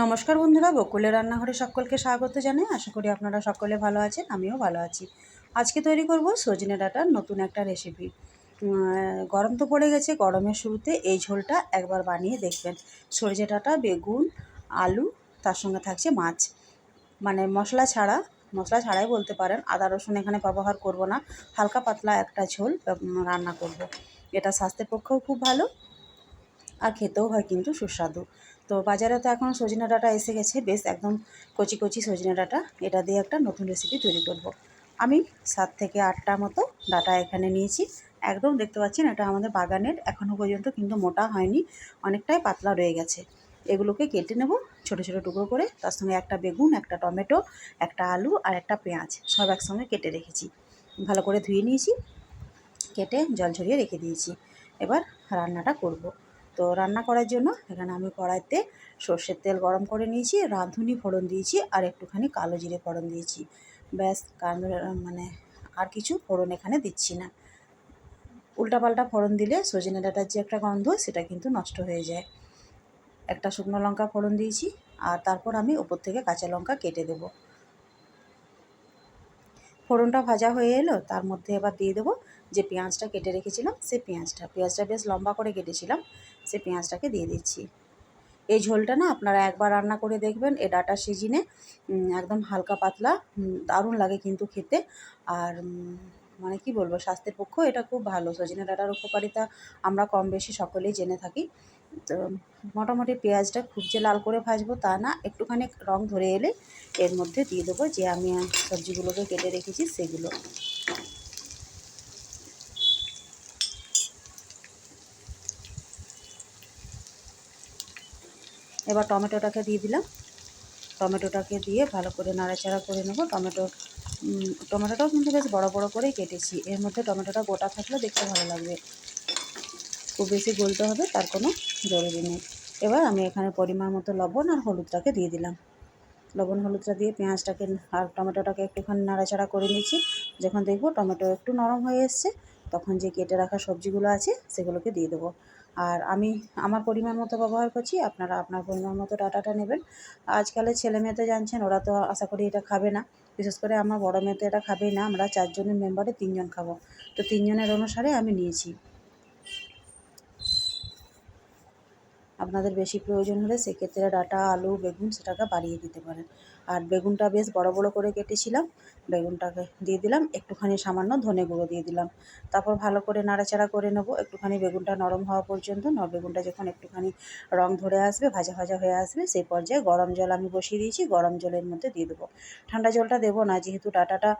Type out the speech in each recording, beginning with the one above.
নমস্কার বন্ধুরা বকুলের রান্নাঘরে সকলকে স্বাগত জানাই। আশা করি আপনারা সকলে ভালো আছেন, আমিও ভালো আছি। আজকে তৈরি করব সজনে ডাঁটার নতুন একটা রেসিপি গরম তো পড়ে গেছে, গরমের শুরুতে এই ঝোলটা একবার বানিয়ে দেখবেন। সজনে ডাঁটা, বেগুন, আলু, তার সঙ্গে থাকছে মাছ। মানে মশলা ছাড়া, মশলা ছাড়াই বলতে পারেন, আদা, রসুন এখানে ব্যবহার করব না। হালকা পাতলা একটা ঝোল রান্না করব। এটা স্বাস্থ্যের পক্ষেও খুব ভালো, আর খেতেও হয় কিন্তু সুস্বাদু। তো বাজারে তো এখন সজনে ডাঁটা এসে গেছে, বেশ একদম কচি কচি সজনে ডাঁটা। এটা দিয়ে একটা নতুন রেসিপি তৈরি করব। আমি সাত থেকে আটটা মতো ডাটা এখানে নিয়েছি। একদম দেখতে পাচ্ছেন, এটা আমাদের বাগানের এখনও পর্যন্ত কিন্তু মোটা হয়নি, অনেকটাই পাতলা রয়ে গেছে। এগুলোকে কেটে নেব, ছোট ছোট টুকরো করে। তার সঙ্গে একটা বেগুন, একটা টমেটো, একটা আলু আর একটা পেঁয়াজ, সব একসঙ্গে কেটে রেখেছি। ভালো করে ধুয়ে নিয়েছি, কেটে জল ঝরিয়ে রেখে দিয়েছি। এবার রান্নাটা করব। তো রান্না করার জন্য এখানে আমি কড়াইতে সর্ষের তেল গরম করে নিয়েছি, রাঁধুনি ফোড়ন দিয়েছি আর একটুখানি কালো জিরে ফোড়ন দিয়েছি। ব্যাস মানে আর কিছু ফোড়ন এখানে দিচ্ছি না। উল্টাপাল্টা ফোড়ন দিলে সজনে ডাটার যে একটা গন্ধ, সেটা কিন্তু নষ্ট হয়ে যায়। একটা শুকনো লঙ্কা ফোড়ন দিয়েছি আর তারপর আমি ওপর থেকে কাঁচা লঙ্কা কেটে দেবো। ফোড়নটা ভাজা হয়ে এলো, তার মধ্যে এবার দিয়ে দেবো যে পেঁয়াজটা কেটে রেখেছিলাম সেই পেঁয়াজটা পেঁয়াজটা বেশ লম্বা করে কেটেছিলাম। সেই পেঁয়াজটাকে দিয়ে দিচ্ছি। এই ঝোলটা না আপনারা একবার রান্না করে দেখবেন, এ ডাটা সিজিনে একদম হালকা পাতলা দারুণ লাগে কিন্তু খেতে। আর মানে কি বলব, স্বাস্থ্যের পক্ষ এটা খুব ভালো। সজনে ডাটার উপকারিতা আমরা কম বেশি সকলেই জেনে থাকি। তো, মোটামুটি পেঁয়াজটা খুব যে লাল করে ভাজবো তা না, একটুখানি রং ধরে এলে এর মধ্যে দিয়ে দেবো যে আমি সবজিগুলোকে কেটে রেখেছি সেগুলো। এবার টমেটোটাকে দিয়ে দিলাম। টমেটোটাকে দিয়ে ভালো করে নাড়াচাড়া করে নেব। টমেটো টমেটোটাও কিন্তু বেশ বড় বড় করেই কেটেছি। এর মধ্যে টমেটোটা গোটা থাকলে দেখতে ভালো লাগবে। খুব বেশি গলতে হবে, তার কোনো জরুরি নেই। এবার আমি এখানে পরিমাণ মতো লবণ আর হলুদটাকে দিয়ে দিলাম। লবণ, হলুদটা দিয়ে পেঁয়াজটাকে আর টমেটোটাকে একটুখানি নাড়াচাড়া করে নিয়েছি। যখন দেখব টমেটো একটু নরম হয়ে এসছে, তখন যে কেটে রাখা সবজিগুলো আছে, সেগুলোকে দিয়ে দেবো। আর আমি আমার পরিমাণ মতো ব্যবহার করছি, আপনারা আপনার পরিমাণ মতো ডাটাটা নেবেন। আজকালের ছেলে মেয়ে তো জানছেন, ওরা তো আশা করি এটা খাবে না। বিশেষ করে আমার বড় মেয়ে তো এটা খাবেই না, আমরা চারজনের মেম্বারে তিনজন খাব। তো তিনজনের অনুসারে আমি নিয়েছি। আপনাদের বেশি প্রয়োজন হলে সেক্ষেত্রে ডাটা, আলু, বেগুন সেটাকে বাড়িয়ে দিতে পারেন। আর বেগুনটা বেশ বড় বড় করে কেটেছিলাম, বেগুনটাকে দিয়ে দিলাম, একটুখানি সামান্য ধনে গুঁড়ো দিয়ে দিলাম। তারপর ভালো করে নাড়াচাড়া করে নেব, একটুখানি বেগুনটা নরম হওয়া পর্যন্ত। ন বেগুনটা যখন একটুখানি রং ধরে আসবে, ভাজা ভাজা হয়ে আসবে, সেই পর্যায়ে গরম জল আমি বসিয়ে দিয়েছি, গরম জলের মধ্যে দিয়ে দেবো। ঠান্ডা জলটা দেবো না, যেহেতু ডাটাটা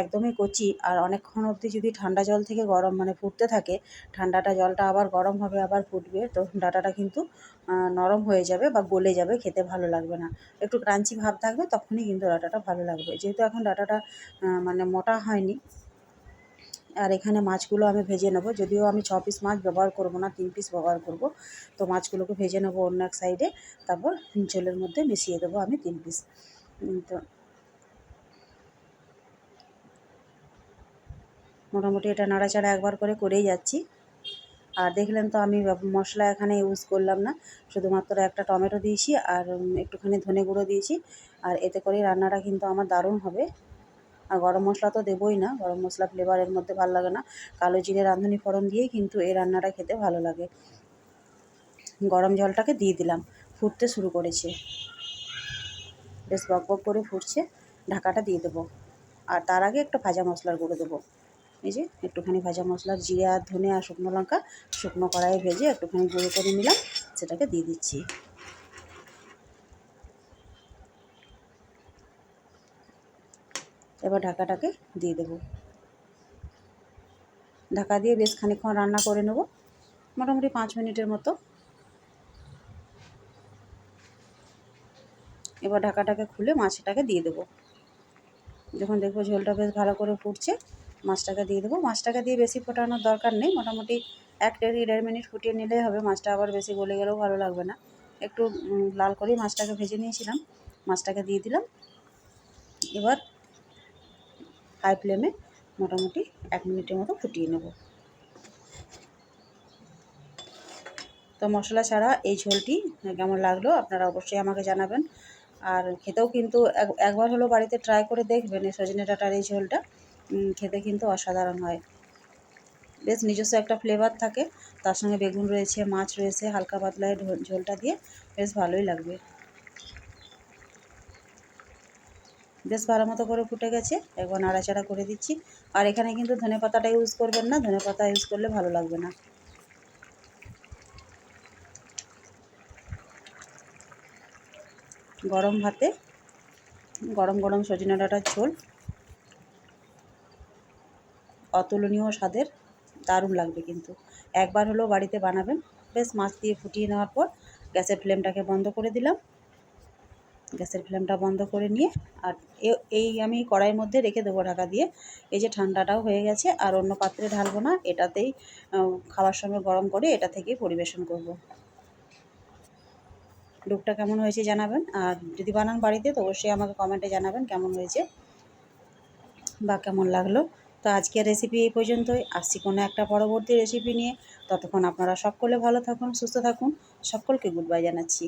একদমই কচি, আর অনেকক্ষণ অবধি যদি ঠান্ডা জল থেকে গরম মানে ফুটতে থাকে, ঠান্ডাটা জলটা আবার গরম হবে, আবার ফুটবে, তো ডাটাটা কিন্তু নরম হয়ে যাবে বা গলে যাবে, খেতে ভালো লাগবে না। একটু ক্রাঞ্চি ভাব থাকবে, তখনই কিন্তু ডাটাটা ভালো লাগবে। যেহেতু এখন ডাটাটা মানে মোটা হয়নি, আর এখানে মাছগুলো আমি ভেজে নেব। যদিও আমি ছ পিস মাছ ব্যবহার করব না, তিন পিস ব্যবহার করব, তো মাছগুলোকে ভেজে নেব অন্য এক সাইডে তারপর ঝোলের মধ্যে মিশিয়ে দেবো আমি তিন পিস তো মোটামুটি এটা নাড়াচাড়া একবার করে করেই যাচ্ছি। আর দেখলেন তো আমি মশলা এখানে ইউজ করলাম না। শুধুমাত্র একটা টমেটো দিয়েছি আর একটুখানি ধনে গুঁড়ো দিয়েছি। আর এতে করে রান্নাটা কিন্তু আমার দারুণ হবে। আর গরম মশলা তো দেবই না। গরম মশলা ফ্লেভার এর মধ্যে ভালো লাগে না। কালো জিরে রাঁধুনি ফোড়ন দিয়েই কিন্তু এই রান্নাটা খেতে ভালো লাগে। গরম জলটাকে দিয়ে দিলাম। ফুটতে শুরু করেছে। বেশ বক বক করে ফুটছে। ঢাকাটা দিয়ে দেবো। আর তার আগে একটা ভাজা মশলার গুঁড়ো দেবো। এই যে একটুখানি ভাজা মশলা জিরে, ধনে আর শুকনো লঙ্কা, শুকনো কড়াইয়ে ভেজে একটুখানি গুঁড়ো করে নিলাম, সেটাকে দিয়ে দিচ্ছি। এবার ঢাকাটাকে দিয়ে দেবো। ঢাকা দিয়ে বেশ খানিকক্ষণ রান্না করে নেব, মোটামুটি পাঁচ মিনিটের মতো। এবার ঢাকাটাকে খুলে মাছটাকে দিয়ে দেবো। যখন দেখব ঝোলটা বেশ ভালো করে ফুটছে মাছটাকে দিয়ে দেবো। মাছটাকে দিয়ে বেশি ফোটানোর দরকার নেই। মোটামুটি এক দেড় দেড় মিনিট ফুটিয়ে নিলেই হবে। মাছটা আবার বেশি গলে গেলেও ভালো লাগবে না। একটু লাল করেই মাছটাকে ভেজে নিয়েছিলাম। মাছটাকে দিয়ে দিলাম। এবার হাই ফ্লেমে মোটামুটি এক মিনিটের মতো ফুটিয়ে নেব। তো মশলা ছাড়া এই ঝোলটি কেমন লাগল আপনারা অবশ্যই আমাকে জানাবেন। আর খেতেও কিন্তু এক- একবার হলো বাড়িতে ট্রাই করে দেখবেন এই সজনে ডাঁটার এই ঝোলটা। খেতে কিন্তু অসাধারণ হয়। বেশ নিজস্ব একটা ফ্লেভার থাকে। তার সঙ্গে বেগুন রয়েছে, মাছ রয়েছে, হালকা পাতলায় ঝোলটা দিয়ে বেশ ভালোই লাগবে। বেশ ভালো মতো করে ফুটে গেছে। একবার নাড়াচাড়া করে দিচ্ছি। আর এখানে কিন্তু ধনে পাতাটা ইউজ করবেন না। ধনে পাতা ইউজ করলে ভালো লাগবে না। গরম ভাতে গরম গরম সজনে ডাঁটার ঝোল। অতুলনীয় স্বাদের দারুণ লাগবে কিন্তু। একবার হলেও বাড়িতে বানাবেন। বেশ, মাছ দিয়ে ফুটিয়ে নেওয়ার পর গ্যাসের ফ্লেমটাকে বন্ধ করে দিলাম। গ্যাসের ফ্লেমটা বন্ধ করে নিয়ে আর এই আমি কড়াইয়ের মধ্যে রেখে দেবো ঢাকা দিয়ে। এই যে ঠান্ডাটাও হয়ে গেছে আর অন্য পাত্রে ঢালবো না, এটাতেই খাওয়ার সঙ্গে গরম করে এটা থেকেই পরিবেশন করব। লুকটা কেমন হয়েছে জানাবেন আর যদি বানান বাড়িতে তো অবশ্যই আমাকে কমেন্টে জানাবেন কেমন হয়েছে বা কেমন লাগল। তো আজকের রেসিপি এই পর্যন্তই। আসছি কোনো একটা পরবর্তী রেসিপি নিয়ে। ততক্ষণ আপনারা সকলে ভালো থাকুন, সুস্থ থাকুন। সকলকে গুড বাই জানাচ্ছি।